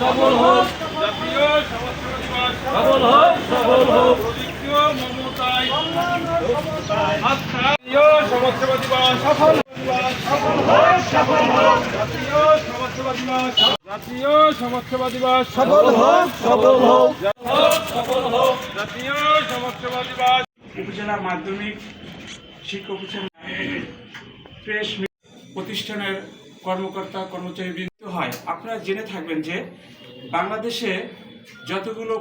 সফল হোক। জাতীয় সফল হোক সফল হোক। মমতায় জাতীয় সমাজসেবা দিবস। সফল হোক। সফল হোক। জাতীয় সমাজসেবা দিবস। জাতীয় সমাজসেবা দিবস। সফল হোক সফল হোক। সফল হোক। জাতীয় সমাজসেবা দিবস। উপজেলা মাধ্যমিক শিক্ষক প্রেস প্রতিষ্ঠানের কর্মকর্তা কর্মচারী হয়, আপনারা জেনে থাকবেন যে বাংলাদেশে যতগুলো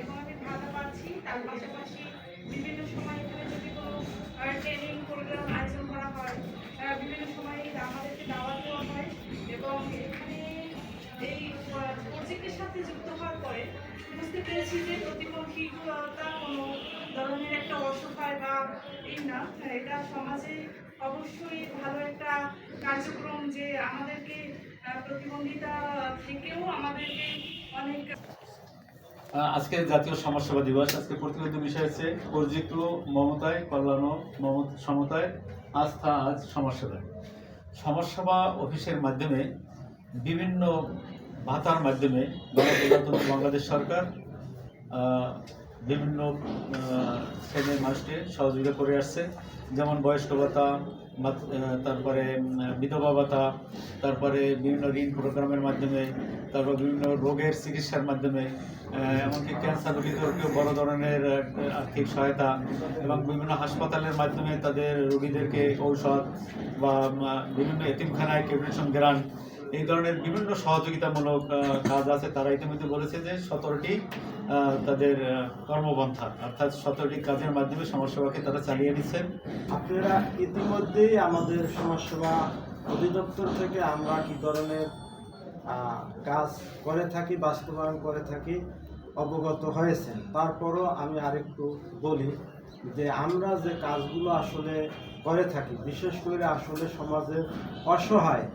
এবং আমি ভাতা পাচ্ছি। তার পাশাপাশি বিভিন্ন সময় যদি কোনো ট্রেনিং প্রোগ্রাম প্রজেক্টের সাথে যুক্ত হওয়ার পরে বুঝতে পেরেছি যে প্রতিবন্ধীতা কোনো ধরনের একটা অসহায় বা এই না। এটা সমাজে অবশ্যই ভালো একটা কার্যক্রম যে আমাদেরকে প্রতিবন্ধিতা থেকেও আমাদেরকে অনেক আজকে জাতীয় সমাজসেবা দিবস। আজকে প্রতিনিধিত বিষয় হচ্ছে পরিচিত মমতায় কল্যাণ সমতায় আস্থা আজ সমাজসেবায়। সমাজসেবা অফিসের মাধ্যমে বিভিন্ন ভাতার মাধ্যমে বাংলাদেশ সরকার বিভিন্ন শ্রেণির মানুষকে সহযোগিতা করে আসছে। যেমন বয়স্ক ভাতা তারপরে বিধবা ভাতা, তারপরে বিভিন্ন ঋণ প্রোগ্রামের মাধ্যমে, তারপর বিভিন্ন রোগের চিকিৎসার মাধ্যমে এমনকি ক্যান্সার রোগীদেরকেও বড় ধরনের আর্থিক সহায়তা এবং বিভিন্ন হাসপাতালের মাধ্যমে তাদের রোগীদেরকে ঔষধ বা বিভিন্ন এতিমখানায় কেবিনেশন গ্রান্ট এই ধরনের বিভিন্ন সহযোগিতামূলক কাজ আছে। তারা ইতিমধ্যে বলেছে যে সতেরোটি তাদের কর্মপন্থা, অর্থাৎ সতেরোটি কাজের মাধ্যমে সমাজসেবাকে তারা চালিয়ে নিচ্ছেন। আপনারা ইতিমধ্যেই আমাদের সমাজসেবা অধিদপ্তর থেকে আমরা কি ধরনের কাজ করে থাকি, বাস্তবায়ন করে থাকি, অবগত হয়েছেন। তারপরও আমি আরেকটু বলি যে আমরা যে কাজগুলো আসলে করে থাকি, বিশেষ করে আসলে সমাজের অসহায়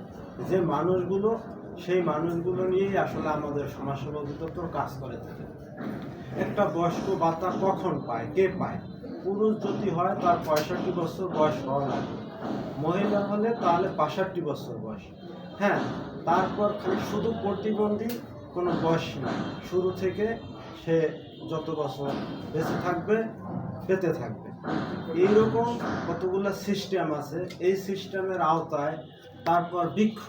যে মানুষগুলো, সেই মানুষগুলো নিয়েই আসলে আমাদের সমাজসেবা অধিদপ্তর কাজ করে থাকে। একটা বয়স্ক ভাতা কখন পায়? কে পায়? পুরুষ যদি হয়, তার পঁয়ষট্টি বছর বয়স হওয়া লাগে। মহিলা হলে তাহলে বাষট্টি বছর বয়স। হ্যাঁ তারপর খালি শুধু প্রতিবন্ধী কোনো বয়স নাই শুরু থেকে সে যত বছর বেঁচে থাকবে, পেতে থাকবে। এইরকম কতগুলো সিস্টেম আছে। এই সিস্টেমের আওতায় তারপর বৃক্ষ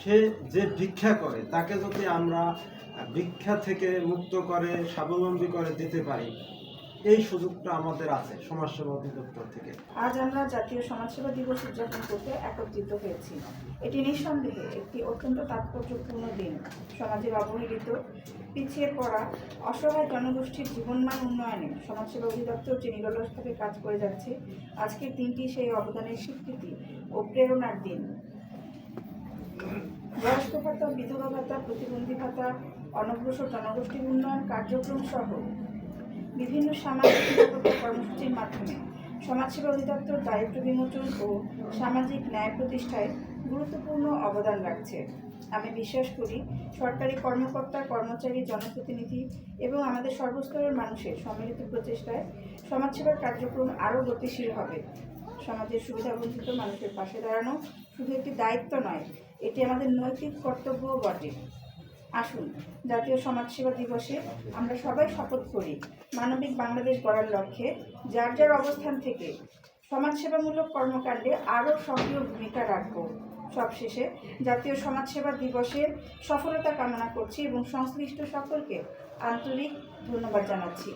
সে যে ভিক্ষা করে, তাকে যদি আমরা ভিক্ষা থেকে মুক্ত করে, স্বাবলম্বী করে দিতে পারি এই সুযোগটা আমাদের আছে সমাজসেবা অধিদপ্তর থেকে। আজ আমরা জাতীয় সমাজসেবা দিবস উদযাপন করতে একত্রিত হয়েছি। এটি নিঃসন্দেহে একটি অত্যন্ত তাৎপর্যপূর্ণ দিন। সমাজের অবহেলিত পিছিয়ে পড়া অসহায় জনগোষ্ঠীর জীবনমান উন্নয়নে সমাজসেবা অধিদপ্তর যে নিরলসভাবে কাজ করে যাচ্ছে, আজকের দিনটি সেই অবদানের স্বীকৃতি ও প্রেরণার দিন। বয়স্ক ভাতা, বিধবা ভাতা, প্রতিবন্ধী ভাতা, অনগ্রসর জনগোষ্ঠীর উন্নয়ন কার্যক্রম সহ বিভিন্ন সামাজিক কর্মসূচির মাধ্যমে সমাজসেবা অধিদপ্তর দারিদ্র বিমোচন ও সামাজিক ন্যায় প্রতিষ্ঠায় গুরুত্বপূর্ণ অবদান রাখছে। আমি বিশ্বাস করি, সরকারি কর্মকর্তা, কর্মচারী, জনপ্রতিনিধি এবং আমাদের সর্বস্তরের মানুষের সম্মিলিত প্রচেষ্টায় সমাজসেবার কার্যক্রম আরও গতিশীল হবে। সমাজের সুবিধাবঞ্চিত মানুষের পাশে দাঁড়ানো শুধু একটি দায়িত্ব নয়, এটি আমাদের নৈতিক কর্তব্যও বটে। আসুন, জাতীয় সমাজসেবা দিবসে আমরা সবাই শপথ করি, মানবিক বাংলাদেশ গড়ার লক্ষ্যে যার যার অবস্থান থেকে সমাজসেবামূলক কর্মকাণ্ডে আরও সক্রিয় ভূমিকা রাখব। সবশেষে জাতীয় সমাজসেবা দিবসের সফলতা কামনা করছি এবং সংশ্লিষ্ট সকলকে আন্তরিক ধন্যবাদ জানাচ্ছি।